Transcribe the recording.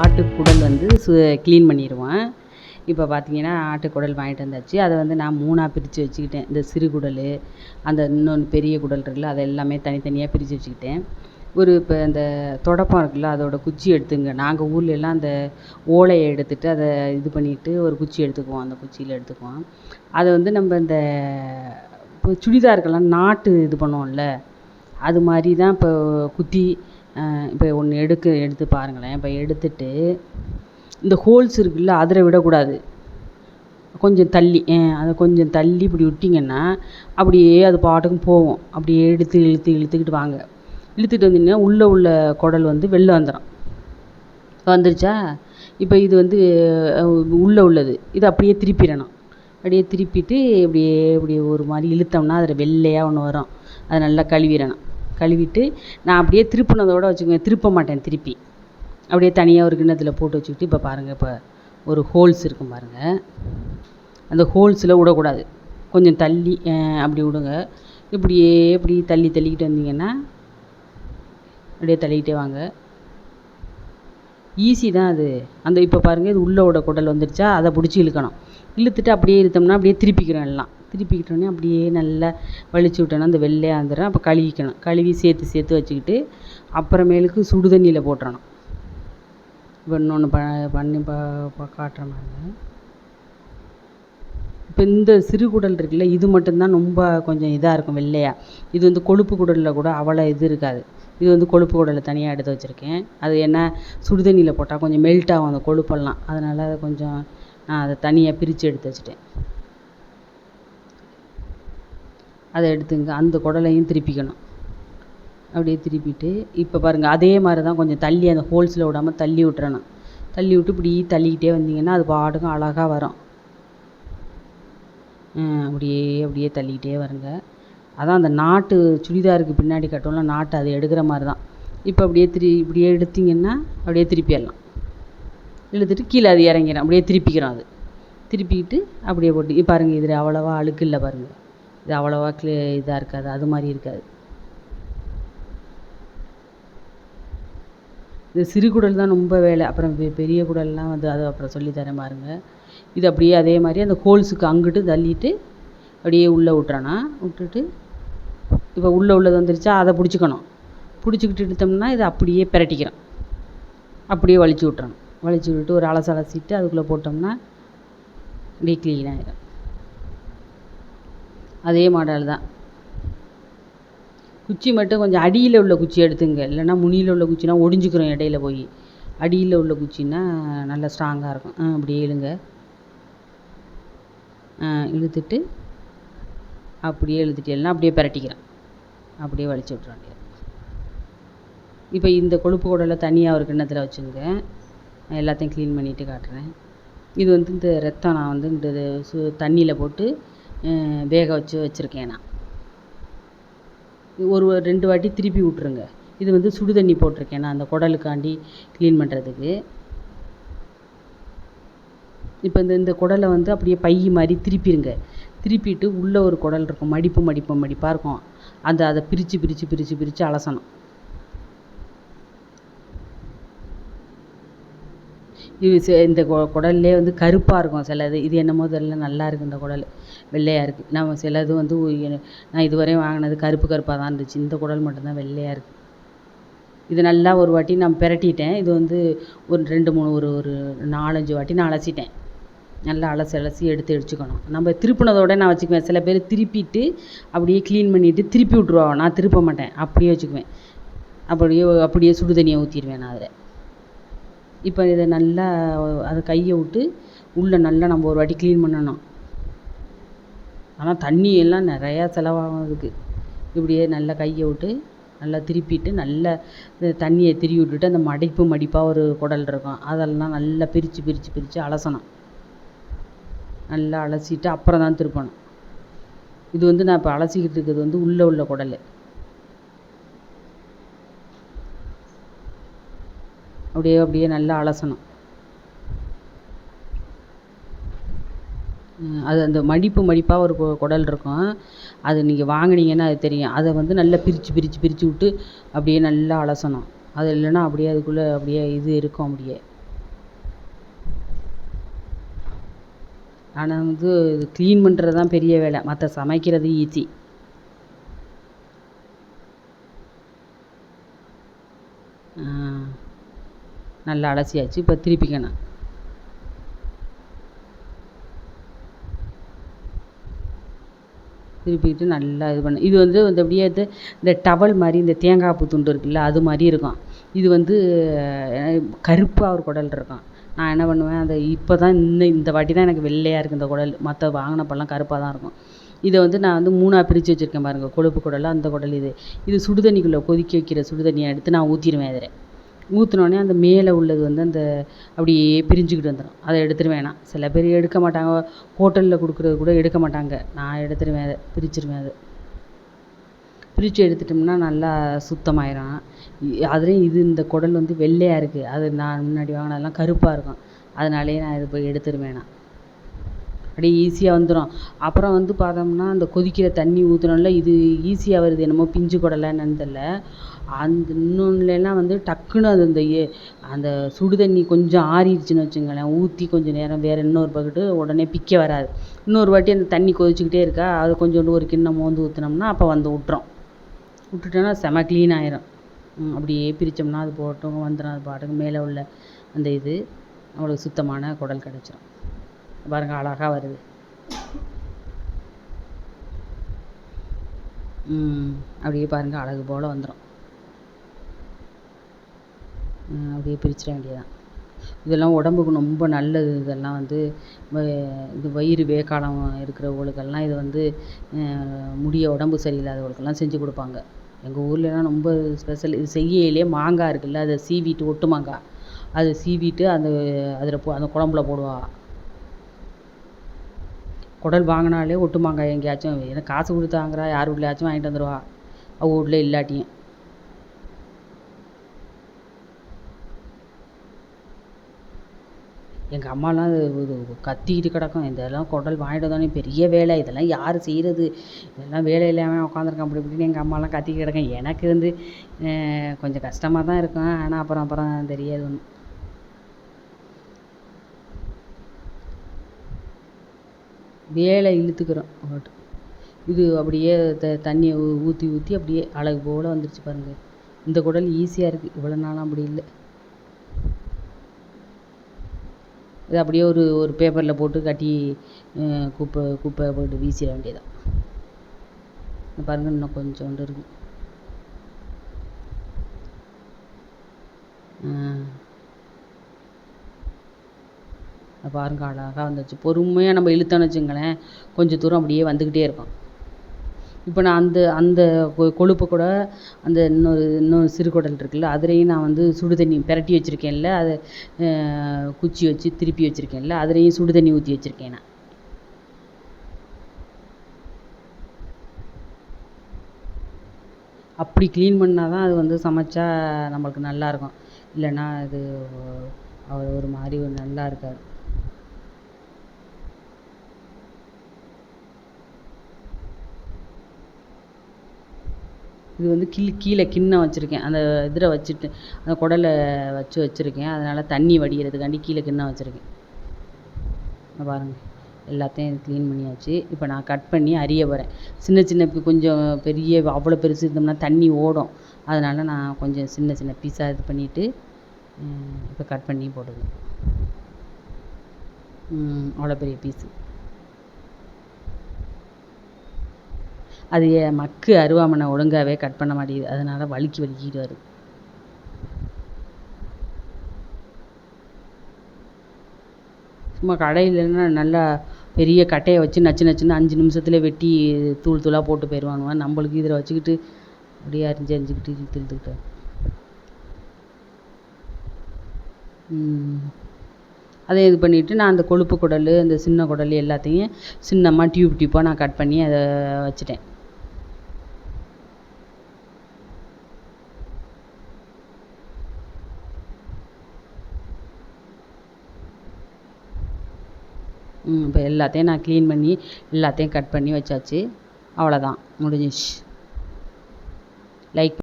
ஆட்டுக்குடல் வந்து சு க்ளீன் பண்ணிடுவேன் இப்போ பார்த்தீங்கன்னா ஆட்டுக்குடல் வாங்கிட்டு வந்தாச்சு. அதை வந்து நான் மூணாக பிரித்து வச்சுக்கிட்டேன். இந்த சிறு குடல் அந்த இன்னொன்று பெரிய குடல் இருக்குல்ல அதை எல்லாமே தனித்தனியாக பிரித்து வச்சுக்கிட்டேன். ஒரு இப்போ இந்த தொடப்பம் இருக்குல்ல அதோட குச்சி எடுத்துங்க. நாங்கள் ஊரில் எல்லாம் அந்த ஓலையை எடுத்துட்டு அதை இது பண்ணிட்டு ஒரு குச்சி எடுத்துக்குவோம். அந்த குச்சியில் எடுத்துக்குவோம். அதை வந்து நம்ம இந்த இப்போ சுடிதாருக்கெல்லாம் நாட்டு இது பண்ணுவோம்ல. அது மாதிரி தான் இப்போ குத்தி இப்போ ஒன்று எடுக்க எடுத்து பாருங்களேன். இப்போ எடுத்துட்டு இந்த ஹோல்ஸ் இருக்குல்ல அதில் விடக்கூடாது. கொஞ்சம் தள்ளி அதை கொஞ்சம் தள்ளி இப்படி விட்டிங்கன்னா அப்படியே அது பாட்டுக்கும் போகும். அப்படியே எடுத்து இழுத்து இழுத்துக்கிட்டு வாங்க. இழுத்துட்டு வந்தீங்கன்னா உள்ளே உள்ள குடல் வந்து வெளில வந்துடும் வந்துருச்சா? இப்போ இது வந்து உள்ளே உள்ளது. இதை அப்படியே திருப்பிடணும். அப்படியே திருப்பிட்டு இப்படியே இப்படி ஒரு மாதிரி இழுத்தோம்னா அதில் வெள்ளையாக ஒன்று வரும். அதை நல்லா கழுவிடணும். கழுவிட்டு நான் அப்படியே திருப்பினதோட வச்சுக்கோங்க திருப்ப மாட்டேன் திருப்பி. அப்படியே தனியாக ஒரு கிண்ணத்தில் போட்டு வச்சுக்கிட்டு இப்போ பாருங்கள் இப்போ ஒரு ஹோல்ஸ் இருக்கும் பாருங்கள் அந்த ஹோல்ஸில் விடக்கூடாது. கொஞ்சம் தள்ளி அப்படி விடுங்க. இப்படியே இப்படி தள்ளி தள்ளிக்கிட்டு வந்தீங்கன்னா அப்படியே தள்ளிக்கிட்டே வாங்க. ஈஸி தான் அது. அந்த இப்போ பாருங்கள் இது உள்ளே விட குடல் வந்துடுச்சா அதை பிடிச்சி இழுக்கணும். இழுத்துட்டு அப்படியே இழுத்தோம்னா அப்படியே திருப்பிக்கிறோம் எல்லாம். திருப்பிக்கிட்டோடனே அப்படியே நல்லா வலிச்சு விட்டோன்னா அந்த வெள்ளையாக வந்துடும் அப்போ கழுவிக்கணும். கழுவி சேர்த்து சேர்த்து வச்சுக்கிட்டு அப்புறமேலுக்கு சுடு தண்ணியில் போட்டுறணும். இப்போ இன்னொன்று ப பண்ணி ப காட்டுறேன் பாருங்க இப்போ இந்த சிறு குடல் இருக்குல்ல இது மட்டும்தான் ரொம்ப கொஞ்சம் இதாக இருக்கும் வெள்ளையாக இது வந்து கொழுப்பு குடலில் கூட அவ்வளோ இது இருக்காது. இது வந்து கொழுப்பு குடலை தனியாக எடுத்து வச்சுருக்கேன். அது என்ன சுடுதண்ணியில் போட்டால் கொஞ்சம் மெல்ட் ஆகும் அந்த கொழுப்பெல்லாம். அதனால் அதை கொஞ்சம் நான் அதை தனியாக பிரித்து எடுத்து வச்சுட்டேன். அதை எடுத்துங்க அந்த குடலையும் திருப்பிக்கணும். அப்படியே திருப்பிட்டு இப்போ பாருங்கள் அதே மாதிரி தான் கொஞ்சம் தள்ளி அந்த ஹோல்ஸில் விடாமல் தள்ளி விட்டுறணும். தள்ளி விட்டு இப்படி தள்ளிக்கிட்டே வந்தீங்கன்னா அது பாட்டுக்கும் அழகாக வரும். அப்படியே அப்படியே தள்ளிக்கிட்டே வருங்க. அதான் அந்த நாட்டு சுடிதாருக்கு பின்னாடி கட்டுவோம்ல நாட்டு அதை எடுக்கிற மாதிரி தான் இப்போ அப்படியே திரு இப்படியே எடுத்திங்கன்னா அப்படியே திருப்பிடலாம். இழுத்துட்டு கீழே அது இறங்கிடும். அப்படியே திருப்பிக்கிறோம் அது. திருப்பிக்கிட்டு அப்படியே போட்டு பாருங்கள் இதில் அவ்வளோவா அழுக்கு இல்லை பாருங்கள் இது அவ்வளோவா க்ளி இதாக இருக்காது. அது மாதிரி இருக்காது. இந்த சிறு குடல் தான் ரொம்ப வேலை. அப்புறம் பெ பெரிய குடல்லாம் வந்து அதை அப்புறம் சொல்லித்தரேன் பாருங்கள் இது அப்படியே அதே மாதிரி அந்த ஹோல்ஸுக்கு அங்கிட்டு தள்ளிட்டு அப்படியே உள்ளே விட்றணும் விட்டுட்டு இப்போ உள்ளே உள்ளது வந்துருச்சா அதை பிடிச்சிக்கணும். பிடிச்சிக்கிட்டு இழுத்தோம்னா இதை அப்படியே பிரட்டிக்கிறோம். அப்படியே வலிச்சு விட்றணும் வலிச்சு விட்டு ஒரு அலசு அலசிட்டு அதுக்குள்ளே போட்டோம்னா டீ க்ளீன் ஆகிடும் அதே மாடல் தான். குச்சி மட்டும் கொஞ்சம் அடியில் உள்ள குச்சி எடுத்துங்க. இல்லைன்னா முனியில் உள்ள குச்சினா ஒடிஞ்சுக்கிறோம் இடையில போய். அடியில் உள்ள குச்சின்னா நல்லா ஸ்ட்ராங்காக இருக்கும். ஆ அப்படியே இழுங்க. இழுத்துட்டு அப்படியே இழுத்துட்டு எல்லாம் அப்படியே பிரட்டிக்கிறேன் அப்படியே வலிச்சு விட்ற வேண்டியது. இப்போ இந்த கொழுப்பு குடலை தனியாக ஒரு கிண்ணத்தில் வச்சுங்க. எல்லாத்தையும் க்ளீன் பண்ணிவிட்டு காட்டுறேன். இது வந்து இந்த ரத்தம் நான் வந்து இந்த சு தண்ணியில் போட்டு வேக வச்சு வச்சுருக்கேன் நான். ஒரு ரெண்டு வாட்டி திருப்பி விட்ருங்க இது வந்து சுடு தண்ணி போட்டிருக்கேன் நான் அந்த குடலுக்காண்டி க்ளீன் பண்ணுறதுக்கு இப்போ இந்த இந்த குடலை வந்து அப்படியே பை மாதிரி திருப்பிடுங்க திருப்பிட்டு உள்ளே ஒரு குடல் இருக்கும். மடிப்பு மடிப்பு மடிப்பாக இருக்கும். அந்த அதை பிரித்து பிரித்து பிரித்து பிரித்து அலசணும். இது இந்த குடல்லே வந்து கருப்பாக இருக்கும் சிலது. இது என்னமோ தெரியல நல்லா இருக்குது இந்த குடல். வெள்ளையாக இருக்குது நம்ம சிலது வந்து நான் இதுவரையும் வாங்கினது கருப்பு கருப்பாக தான் இருந்துச்சு. இந்த குடல் மட்டும்தான் வெள்ளையாக இருக்குது இது நல்லா ஒரு வாட்டி நான் பிரட்டிட்டேன். இது வந்து ஒரு ரெண்டு மூணு ஒரு ஒரு நாலஞ்சு வாட்டி நான் அலசிட்டேன். நல்லா அலசி அலசி எடுத்து வச்சுக்கணும் நம்ம திருப்பினதோட நான் வச்சுக்குவேன். சில பேர் திருப்பிட்டு அப்படியே க்ளீன் பண்ணிவிட்டு திருப்பி விட்ருவாங்க நான் திருப்ப மாட்டேன். அப்படியே வச்சுக்குவேன். அப்படியே அப்படியே சுடு தண்ணியை ஊற்றிடுவேன் நான் அதில். இப்போ இதை நல்லா அதை கையை விட்டு உள்ளே நல்லா நம்ம ஒரு வாட்டி க்ளீன் பண்ணணும். ஆனால் தண்ணி எல்லாம் நிறையா செலவாகும் அதுக்கு இப்படியே நல்லா கையை விட்டு நல்லா திருப்பிட்டு நல்லா இந்த தண்ணியை திருவி விட்டுட்டு அந்த மடிப்பு மடிப்பாக ஒரு குடல் இருக்கும். அதெல்லாம் நல்லா பிரித்து பிரித்து பிரித்து அலசணும். நல்லா அலசிட்டு அப்புறம் தான் திருப்பணும். இது வந்து நான் இப்போ அலசிக்கிட்டு இருக்கிறது வந்து உள்ளே உள்ள குடல். அப்படியே அப்படியே நல்லா அலசணும். அது அந்த மடிப்பு மடிப்பாக ஒரு குடல் இருக்கும். அது நீங்கள் வாங்குனீங்கன்னா அது தெரியும். அதை வந்து நல்லா பிரித்து பிரித்து பிரித்து விட்டு அப்படியே நல்லா அலசணும். அது இல்லைன்னா அப்படியே அதுக்குள்ளே அப்படியே இது இருக்கும் அப்படியே. ஆனால் வந்து இது க்ளீன் பண்ணுறது தான் பெரிய வேலை. மற்ற சமைக்கிறது ஈஸி ஆ. நல்லா அலசியாச்சு. இப்போ திருப்பிக்கணும் திருப்பிக்கிட்டு நல்லா இது பண்ணு. இது வந்து இந்த அப்படியே இது இந்த டவல் மாதிரி இந்த தேங்காய் பூ துண்டு இருக்குல்ல அது மாதிரி இருக்கும் இது வந்து கருப்பாக ஒரு குடல் இருக்கும் நான் என்ன பண்ணுவேன் அந்த இப்போ தான் இன்னும் இந்த வாட்டி தான் எனக்கு வெள்ளையாக இருக்குது இந்த குடல். மற்ற வாங்கினப்பெல்லாம் கருப்பாக தான் இருக்கும். இதை வந்து நான் வந்து மூணாக பிரித்து வச்சுருக்கேன் பாருங்கள் கொழுப்பு குடல் அந்த குடல் இது. இது சுடுதண்ணிக்குள்ளே கொதிக்க வைக்கிற சுடுதண்ணியை எடுத்து நான் ஊற்றிடுவேன் அதில். ஊற்றினோடனே அந்த மேலே உள்ளது வந்து அந்த அப்படியே பிரிஞ்சுக்கிட்டு வந்துடும் அதை எடுத்துடுவேன் நான் சில பேர் எடுக்க மாட்டாங்க. ஹோட்டலில் கொடுக்குறது கூட எடுக்க மாட்டாங்க. நான் எடுத்துடுவேன் அதை பிரிச்சிடுவேன் அதை. பிரித்து எடுத்துட்டோம்னா நல்லா சுத்தமாயிரும். அதுலேயும் இது இந்த குடல் வந்து வெள்ளையாக இருக்குது அது நான் முன்னாடி வாங்கினதெல்லாம் கருப்பாக இருக்கும். அதனாலேயே நான் இது போய் எடுத்துடுவேன் நான். அப்படியே ஈஸியாக வந்துடும் அப்புறம் வந்து பார்த்தோம்னா அந்த கொதிக்கிற தண்ணி ஊற்றுனோம்ல இது ஈஸியாக வருது. என்னமோ பிஞ்சு குடலா தெரில அந்த இன்னொன்றுலலாம் வந்து டக்குன்னு அது அந்த ஏ அந்த சுடு தண்ணி கொஞ்சம் ஆறிடுச்சுன்னு வச்சுங்களேன். ஊற்றி கொஞ்சம் நேரம் வேறு இன்னொரு பக்கெட்டு உடனே பிக்க வராது. இன்னொரு வாட்டி அந்த தண்ணி கொதிச்சுக்கிட்டே இருக்கா அது கொஞ்சோண்டு ஒரு கிண்ணம் மோந்து ஊற்றுனோம்னா அப்போ வந்து விட்ரும் விட்டுட்டோன்னா செம க்ளீன் ஆயிரும். அப்படியே பிரித்தோம்னா அது போட்டும் வந்துடும் அது பாட்டுக்கு மேலே உள்ள அந்த இது. நம்மளுக்கு சுத்தமான குடல் கிடச்சிரும். பாருங்க அழகாக வருது. அப்படியே பாருங்கள் அழகு போல் வந்துடும் அப்படியே பிரிச்சிட வேண்டியதான் இதெல்லாம் உடம்புக்கு ரொம்ப நல்லது. இதெல்லாம் வந்து இது வயிறு வேக்காலம் இருக்கிறவங்களுக்கெல்லாம் இது வந்து முடிய உடம்பு சரியில்லாதவங்களுக்கெல்லாம் செஞ்சு கொடுப்பாங்க. எங்கள் ஊர்லலாம் ரொம்ப ஸ்பெஷல் இது செய்யலே மாங்காய் இருக்குல்ல அதை சீவிட்டு ஒட்டு மாங்காய். அதை சீவிட்டு அந்த அதில் போ அந்த குழம்புல போடுவாள் குடல் வாங்கினாலே ஒட்டு மாங்காய் எங்கேயாச்சும் ஏன்னா காசு கொடுத்து வாங்குறா யார் வீட்லையாச்சும் வாங்கிட்டு வந்துடுவா அவள் வீட்ல இல்லாட்டியும். எங்கள் அம்மாலாம் இது கத்திக்கிட்டு கிடக்கும். இதெல்லாம் குடல் வாங்கிட்டு வந்தோடனே பெரிய வேலை. இதெல்லாம் யார் செய்கிறது இதெல்லாம் வேலை இல்லாமல் உட்காந்துருக்கேன் அப்படி இப்படின்னு எங்கள் அம்மாலாம் கத்திக்கிட்டு கிடக்கும். எனக்கு வந்து கொஞ்சம் கஷ்டமாக தான் இருக்கும். ஆனால் அப்புறம் அப்புறம் தெரியாது ஒன்று வேலை இழுத்துக்கிறோம் போட்டு இது அப்படியே த தண்ணியை ஊ ஊற்றி ஊற்றி அப்படியே அழகு போல் வந்துருச்சு பாருங்கள் இந்த குடல் ஈஸியாக இருக்குது இவ்வளோ நாளாக அப்படி இல்லை. இது அப்படியே ஒரு ஒரு பேப்பரில் போட்டு கட்டி குப்பை குப்பை போட்டு வீசிட வேண்டியதான் பாருங்கள் இன்னும் கொஞ்சோண்டு இருக்குது பாருங்க அழகாக வந்துச்சு. பொறுமையாக நம்ம இழுத்தோன்னு வச்சுங்களேன் கொஞ்சம் தூரம் அப்படியே வந்துக்கிட்டே இருக்கும். இப்போ நான் அந்த அந்த கொ கொழுப்பை கூட அந்த இன்னொரு இன்னொரு சிறு குடல் இருக்குல்ல அதுலேயும் நான் வந்து சுடு தண்ணி பிரட்டி வச்சுருக்கேன்ல அதை குச்சி வச்சு திருப்பி வச்சுருக்கேன்ல அதுலேயும் சுடு தண்ணி ஊற்றி வச்சுருக்கேன் நான். அப்படி க்ளீன் பண்ணால் தான் அது வந்து சமைச்சா நம்மளுக்கு நல்லாயிருக்கும் இல்லைன்னா அது ஒரு மாதிரி நல்லா இருக்காது. இது வந்து கீழ் கீழே கிண்ணம் வச்சுருக்கேன். அந்த இதில் வச்சுட்டு அந்த குடலை வச்சு வச்சுருக்கேன். அதனால் தண்ணி வடிகிறதுக்காண்டி கீழே கிண்ணம் வச்சுருக்கேன். பாருங்கள் எல்லாத்தையும் க்ளீன் பண்ணியாச்சு. இப்போ நான் கட் பண்ணி அரிய போகிறேன் சின்ன சின்ன கொஞ்சம் பெரிய அவ்வளோ பெருசு இருந்தோம்னா தண்ணி ஓடும். அதனால் நான் கொஞ்சம் சின்ன சின்ன பீஸாக இது பண்ணிவிட்டு இப்போ கட் பண்ணி போடுவேன் அவ்வளோ பெரிய பீஸு அது மக்கு அருவாமனை ஒழுங்காகவே கட் பண்ண மாட்டேங்குது. அதனால் வழுக்கி வழுக்கிட்டு வருது சும்மா கடையிலன்னா நல்லா பெரிய கட்டையை வச்சு நச்சு நச்சுன்னு அஞ்சு நிமிஷத்தில் வெட்டி தூள் தூளாக போட்டு போயிடுவானுங்க நம்மளுக்கு இதில் வச்சுக்கிட்டு அப்படியே அரிஞ்சு அரிஞ்சுக்கிட்டு இழுத்து இழுத்துக்கிட்டு அதை இது பண்ணிவிட்டு நான் அந்த கொழுப்பு குடல் அந்த சின்ன குடல் எல்லாத்தையும் சின்னமாக டியூப் டியூப்பாக நான் கட் பண்ணி அதை வச்சுட்டேன். இப்போ எல்லாத்தையும் நான் க்ளீன் பண்ணி எல்லாத்தையும் கட் பண்ணி வச்சாச்சு. அவ்வளோதான் முடிஞ்சிச்சு. லைக்